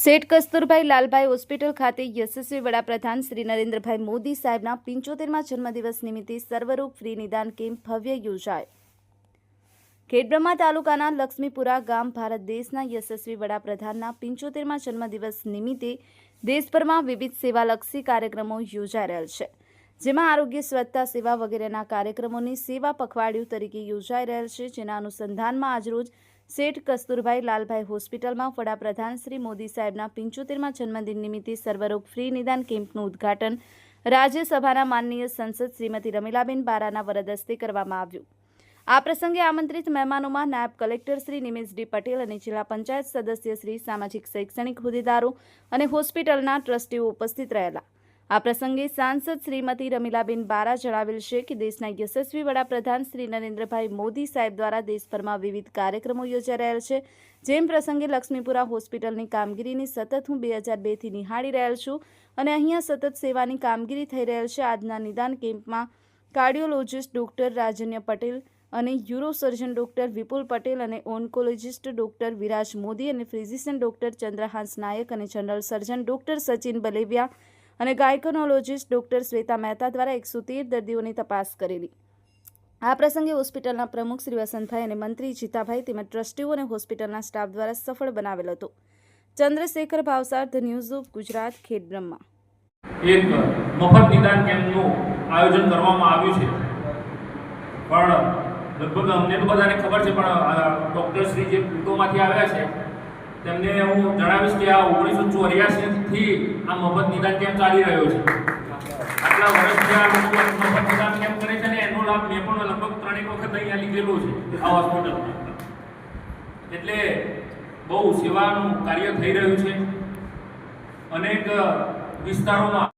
શેઠ Kasturbhai Lalbhai hospital ખાતે યશસ્વી વડાપ્રધાન શ્રી નરેન્દ્રભાઈ મોદી સાહેબના પંચોતેરમા જન્મદિવસ નિમિત્તે સર્વરોગ ફ્રી નિદાન કેમ્પ ભવ્ય યોજાય. ખેડબ્રહ્મા તાલુકાના લક્ષ્મીપુરા ગામ ભારત દેશના યશસ્વી વડાપ્રધાનના પંચોતેરમા જન્મદિવસ નિમિત્તે દેશભરમાં વિવિધ સેવાલક્ષી કાર્યક્રમો યોજાઈ રહેલ છે. જેમાં આરોગ્ય, સ્વચ્છતા, સેવા વગેરેના કાર્યક્રમોની સેવા પખવાડિયું તરીકે યોજાઈ રહેલ છે. જેના અનુસંધાનમાં આજરોજ શેઠ કસ્તુરભાઈ લાલભાઈ હોસ્પિટલમાં વડાપ્રધાન શ્રી મોદી સાહેબના પંચોતેરમાં જન્મદિન નિમિત્તે સર્વરોગ ફ્રી નિદાન કેમ્પનું ઉદ્ઘાટન રાજ્યસભાના માનનીય સંસદ શ્રીમતી રમીલાબેન બારાના વરદ હસ્તે કરવામાં આવ્યું. આ પ્રસંગે આમંત્રિત મહેમાનોમાં નાયબ કલેક્ટર શ્રી નિમેશ ડી પટેલ અને જિલ્લા પંચાયત સદસ્ય શ્રી સામાજિક શૈક્ષણિક હોદ્દેદારો અને હોસ્પિટલના ટ્રસ્ટીઓ ઉપસ્થિત રહેલા. આ પ્રસંગે સાંસદ શ્રીમતી રમીલાબેન બારા જણાવેલ છે કે દેશના યશસ્વી વડાપ્રધાન શ્રી નરેન્દ્રભાઈ મોદી સાહેબ દ્વારા દેશભરમાં વિવિધ કાર્યક્રમો યોજાઈ રહ્યા છે. જેમ પ્રસંગે લક્ષ્મીપુરા હોસ્પિટલની કામગીરીની સતત હું બે હજાર બેથી નિહાળી રહેલ છું અને અહીંયા સતત સેવાની કામગીરી થઈ રહેલ છે. આજના નિદાન કેમ્પમાં કાર્ડિયોલોજિસ્ટ ડૉક્ટર રાજન્ય પટેલ અને યુરોસર્જન ડોક્ટર વિપુલ પટેલ અને ઓન્કોલોજિસ્ટ ડૉક્ટર વિરાજ મોદી અને ફિઝિશિયન ડૉક્ટર ચંદ્રહાંસ નાયક અને general surgeon doctor Sachin Baleviya અને ગાયકોનોલોજીસ્ટ ડોક્ટર શ્વેતા મહેતા દ્વારા એકસો તેર દર્દીઓની તપાસ કરેલી. આ પ્રસંગે હોસ્પિટલના પ્રમુખ શ્રી વસંતભાઈ અને મંત્રી જીતાભાઈ તેમજ ટ્રસ્ટીઓ અને હોસ્પિટલના સ્ટાફ દ્વારા સફળ બનાવેલ હતો. Chandrashekhar Bhavsar, the news of Gujarat, Khedbrahma. એક મફત નિદાન કેમ્પનું આયોજન કરવામાં આવ્યું છે. પણ લગભગ અમને તો બધાને ખબર છે, પણ આ ડૉક્ટર શ્રી જે પૂતોમાંથી આવ્યા છે તેમને હું જણાવીશ કે આ ઓગણીસો ચોર્યાસીથી આ મફત નિદાન કેમ્પ ચાલી રહ્યો છે. આટલા વર્ષથી આ લોકો મફત નિદાન કેમ્પ કરે છે ને એનો લાભ મેં પણ લગભગ ત્રણેક વખત અહીંયા લીધેલો છે આ હોસ્પિટલમાં. એટલે બહુ સેવાનું કાર્ય થઈ રહ્યું છે. અનેક વિસ્તારોમાં